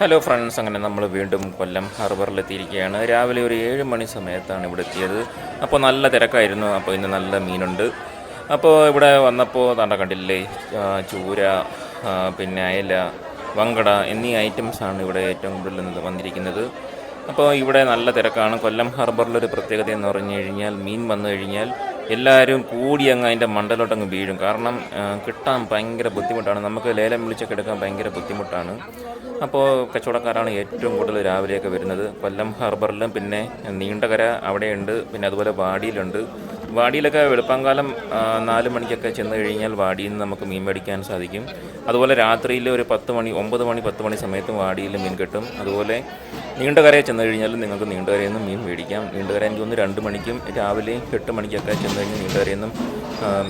Hello friends അങ്ങനെ നമ്മൾ വീണ്ടും കൊല്ലം ഹാർബറിലെത്തിയിരിക്കുകയാണ് രാവിലെ ഒരു ഏഴ് മണി സമയത്താണ് ഇവിടെ എത്തിയത്. അപ്പോൾ നല്ല തിരക്കായിരുന്നു. അപ്പോൾ ഇന്ന് നല്ല മീനുണ്ട്. അപ്പോൾ ഇവിടെ വന്നപ്പോൾ തണ്ട കണ്ടില്ലേ? ചൂര പിന്നെ അയല വങ്കട എന്നീ ഐറ്റംസാണ് ഇവിടെ ഏറ്റവും കൂടുതൽ വന്നിരിക്കുന്നത്. അപ്പോൾ ഇവിടെ നല്ല തിരക്കാണ്. കൊല്ലം ഹാർബറിലൊരു പ്രത്യേകത എന്ന് പറഞ്ഞു കഴിഞ്ഞാൽ മീൻ വന്നു കഴിഞ്ഞാൽ എല്ലാവരും കൂടി അങ്ങ് അതിന്റെ മണ്ടലോട്ടങ്ങ് വീഴും. കാരണം കിട്ടാൻ ഭയങ്കര ബുദ്ധിമുട്ടാണ്. നമുക്ക് ലേലം വിളിച്ചൊക്കെ എടുക്കാൻ ഭയങ്കര ബുദ്ധിമുട്ടാണ്. അപ്പോൾ കച്ചവടക്കാരാണ് ഏറ്റവും കൂടുതൽ രാവിലെയൊക്കെ വരുന്നത്. കൊല്ലം ഹാർബറിലും പിന്നെ നീണ്ടകര അവിടെയുണ്ട്. പിന്നെ അതുപോലെ വാടിയിലുണ്ട്. വാടിയിലൊക്കെ വെളുപ്പാങ്കാലം നാല് മണിക്കൊക്കെ ചെന്ന് കഴിഞ്ഞാൽ വാടിയിൽ നിന്ന് നമുക്ക് മീൻ മേടിക്കാൻ സാധിക്കും. അതുപോലെ രാത്രിയിൽ ഒരു പത്ത് മണി ഒമ്പത് മണി പത്ത് മണി സമയത്തും വാടിയിൽ മീൻ കിട്ടും. അതുപോലെ നീണ്ടകരയിൽ ചെന്ന് കഴിഞ്ഞാൽ നിങ്ങൾക്ക് നീണ്ടകരയിൽ നിന്നും മീൻ മേടിക്കാം. നീണ്ടകര എനിക്ക് ഒന്ന് രണ്ട് മണിക്കും രാവിലെ എട്ട് മണിക്കൊക്കെ ചെന്ന് കഴിഞ്ഞാൽ നീണ്ടകരയിൽ നിന്നും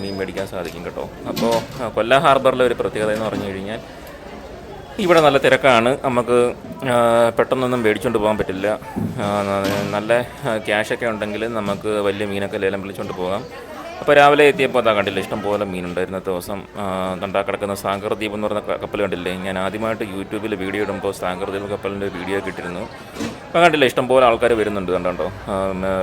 മീൻ മേടിക്കാൻ സാധിക്കും കേട്ടോ. അപ്പോൾ കൊല്ല ഹാർബറിലെ ഒരു പ്രത്യേകത എന്ന് പറഞ്ഞു കഴിഞ്ഞാൽ ഇവിടെ നല്ല തിരക്കാണ്. നമുക്ക് പെട്ടെന്നൊന്നും മേടിച്ചുകൊണ്ട് പോകാൻ പറ്റില്ല. നല്ല ക്യാഷൊക്കെ ഉണ്ടെങ്കിൽ നമുക്ക് വലിയ മീനൊക്കെ ലേലം വിളിച്ചുകൊണ്ട് പോകാം. അപ്പോൾ രാവിലെ എത്തിയപ്പോൾ അതാ കണ്ടില്ല ഇഷ്ടം പോലെ മീനുണ്ടായിരുന്ന. ദിവസം കണ്ടാ കിടക്കുന്ന സാഗർ ദ്വീപ് എന്ന് പറയുന്ന കപ്പൽ കണ്ടില്ലേ? ഞാൻ ആദ്യമായിട്ട് യൂട്യൂബിൽ വീഡിയോ ഇടുമ്പോൾ സാഗർ ദ്വീപ് കപ്പലിന്റെ വീഡിയോ കിട്ടിയിരുന്നു അപ്പോൾ കണ്ടില്ല ഇഷ്ടം പോലെ ആൾക്കാർ വരുന്നുണ്ട് കണ്ടോ?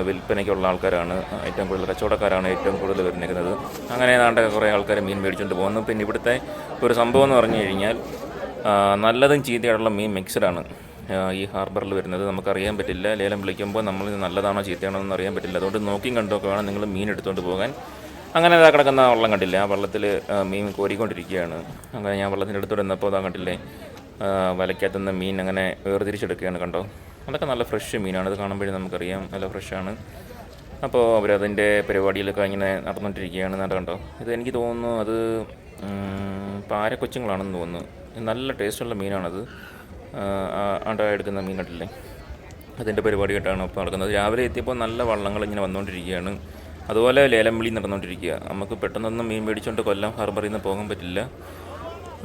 വിൽപ്പനയ്ക്കുള്ള ആൾക്കാരാണ് ഏറ്റവും കൂടുതൽ കച്ചവടക്കാരാണ് ഏറ്റവും കൂടുതൽ വരുന്നിരിക്കുന്നത്. അങ്ങനെ ഏതാണ്ട് കുറേ ആൾക്കാർ മീൻ മേടിച്ചുകൊണ്ട് പോകുന്നു പിന്നെ ഇവിടുത്തെ ഒരു സംഭവം എന്ന് പറഞ്ഞു കഴിഞ്ഞാൽ നല്ലതും ചീത്തയായിട്ടുള്ള മീൻ മിക്സഡാണ് ഈ ഹാർബറിൽ വരുന്നത് നമുക്കറിയാൻ പറ്റില്ല. ലേലം വിളിക്കുമ്പോൾ നമ്മൾ നല്ലതാണോ ചീത്തയാണോ എന്ന് അറിയാൻ പറ്റില്ല. അതുകൊണ്ട് നോക്കിയും കണ്ടൊക്കെ വേണം നിങ്ങൾ മീൻ എടുത്തുകൊണ്ട് പോകാൻ. അങ്ങനെ അതാ കിടക്കുന്ന വള്ളം കണ്ടില്ല? ആ വള്ളത്തിൽ മീൻ കോരിക്കൊണ്ടിരിക്കുകയാണ്. അങ്ങനെ ഞാൻ വള്ളത്തിന്റെ അടുത്തോടെ നിന്നപ്പോൾ അതാ കണ്ടില്ലേ? വലയ്ക്കകത്തുനിന്ന് മീൻ അങ്ങനെ വേർതിരിച്ചെടുക്കുകയാണ് കണ്ടോ? അതൊക്കെ നല്ല ഫ്രഷ് മീനാണ്. അത് കാണുമ്പോഴേ നമുക്കറിയാം നല്ല ഫ്രഷാണ് അപ്പോൾ അവരതിന്റെ പരിപാടിയിലൊക്കെ ഇങ്ങനെ നടന്നുകൊണ്ടിരിക്കുകയാണ് നട കണ്ടോ? ഇത് എനിക്ക് തോന്നുന്നു അത് പാരക്കൊച്ചുങ്ങളാണെന്ന് തോന്നുന്നു. നല്ല ടേസ്റ്റുള്ള മീനാണത്. ആണ്ട എടുക്കുന്ന മീൻ കണ്ടില്ലേ അതിന്റെ പരിപാടിയായിട്ടാണ് ഇപ്പോൾ നടക്കുന്നത്. രാവിലെ എത്തിയപ്പോൾ നല്ല വള്ളങ്ങൾ ഇങ്ങനെ വന്നുകൊണ്ടിരിക്കുകയാണ്. അതുപോലെ ലേലം വിളി നടന്നുകൊണ്ടിരിക്കുക. നമുക്ക് പെട്ടെന്നൊന്നും മീൻ മേടിച്ചുകൊണ്ട് കൊല്ലം ഹാർബറിൽ നിന്ന് പോകാൻ പറ്റില്ല.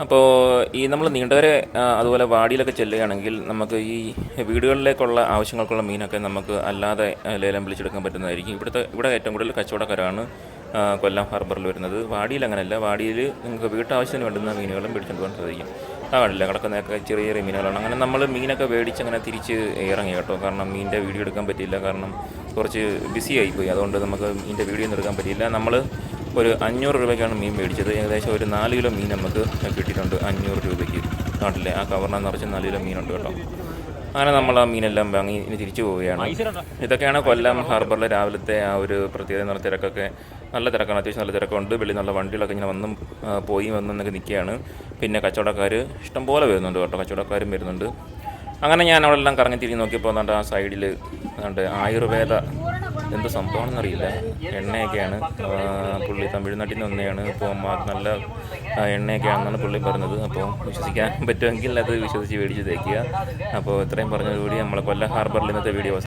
അപ്പോൾ ഈ നമ്മൾ നീണ്ടവരെ അതുപോലെ വാടിയിലൊക്കെ ചെല്ലുകയാണെങ്കിൽ നമുക്ക് ഈ വീടുകളിലേക്കുള്ള ആവശ്യങ്ങൾക്കുള്ള മീനൊക്കെ നമുക്ക് അല്ലാതെ ലേലം വിളിച്ചെടുക്കാൻ പറ്റുന്നതായിരിക്കും. ഇവിടുത്തെ ഇവിടെ ഏറ്റവും കൂടുതൽ കച്ചവടക്കാരാണ് കൊല്ലം ഹാർബറിൽ വരുന്നത്. വാടിയിൽ അങ്ങനെയല്ല. വാടിയിൽ നിങ്ങൾക്ക് വീട്ടാവശ്യത്തിന് വേണ്ടുന്ന മീനുകളും പിടിച്ചുകൊണ്ട് പോകാൻ സാധിക്കും. ആ കണ്ടില്ല കിടക്കുന്നതൊക്കെ ചെറിയ ചെറിയ മീനുകളാണ്. അങ്ങനെ നമ്മൾ മീനൊക്കെ മേടിച്ച് അങ്ങനെ തിരിച്ച് ഇറങ്ങി കേട്ടോ. കാരണം മീനിന്റെ വീഡിയോ എടുക്കാൻ പറ്റിയില്ല. കാരണം കുറച്ച് ബിസി ആയിപ്പോയി. അതുകൊണ്ട് നമുക്ക് മീനിന്റെ വീഡിയോ ഒന്നും എടുക്കാൻ പറ്റിയില്ല. നമ്മൾ ഒരു അഞ്ഞൂറ് രൂപയ്ക്കാണ് മീൻ മേടിച്ചത്. ഏകദേശം ഒരു നാല് കിലോ മീൻ നമുക്ക് കിട്ടിയിട്ടുണ്ട് അഞ്ഞൂറ് രൂപയ്ക്ക് നാട്ടിലെ. ആ കവറിനകത്ത് നിറച്ച് നാല് കിലോ മീനുണ്ട് കേട്ടോ. അങ്ങനെ നമ്മൾ ആ മീനെല്ലാം വാങ്ങി ഇനി തിരിച്ചു പോവുകയാണ്. ഇതൊക്കെയാണ് കൊല്ലം ഹാർബറിലെ രാവിലത്തെ ആ ഒരു പ്രത്യേകത എന്ന് പറഞ്ഞ തിരക്കൊക്കെ നല്ല തിരക്കാണ്. അത്യാവശ്യം നല്ല തിരക്കുണ്ട്. വെളി നല്ല വണ്ടികളൊക്കെ ഇങ്ങനെ വന്നും പോയി വന്നൊക്കെ നിൽക്കുകയാണ്. പിന്നെ കച്ചവടക്കാർ ഇഷ്ടംപോലെ വരുന്നുണ്ട് കേട്ടോ. കച്ചവടക്കാരും വരുന്നുണ്ട്. അങ്ങനെ ഞാൻ അവിടെ എല്ലാം കറങ്ങി തിരിഞ്ഞ് നോക്കിയപ്പോൾ എന്താണ്ട് ആ സൈഡിൽ എന്താണ്ട് ആയുർവേദ എന്ത് സംഭവമാണെന്നറിയില്ല എണ്ണയൊക്കെയാണ്. പുള്ളി തമിഴ്നാട്ടിൽ നിന്ന് വന്നെയാണ് ഇപ്പോൾ നല്ല എണ്ണയൊക്കെയാണെന്നാണ് പുള്ളി പറഞ്ഞത്. അപ്പോൾ വിശ്വസിക്കാൻ പറ്റുമെങ്കിൽ അത് വിശ്വസിച്ച് മേടിച്ച് തേക്കുക. അപ്പോൾ ഇത്രയും പറഞ്ഞതോടുകൂടി നമ്മളെ കൊല്ലം ഹാർബറിൽ ഇന്നത്തെ വീഡിയോ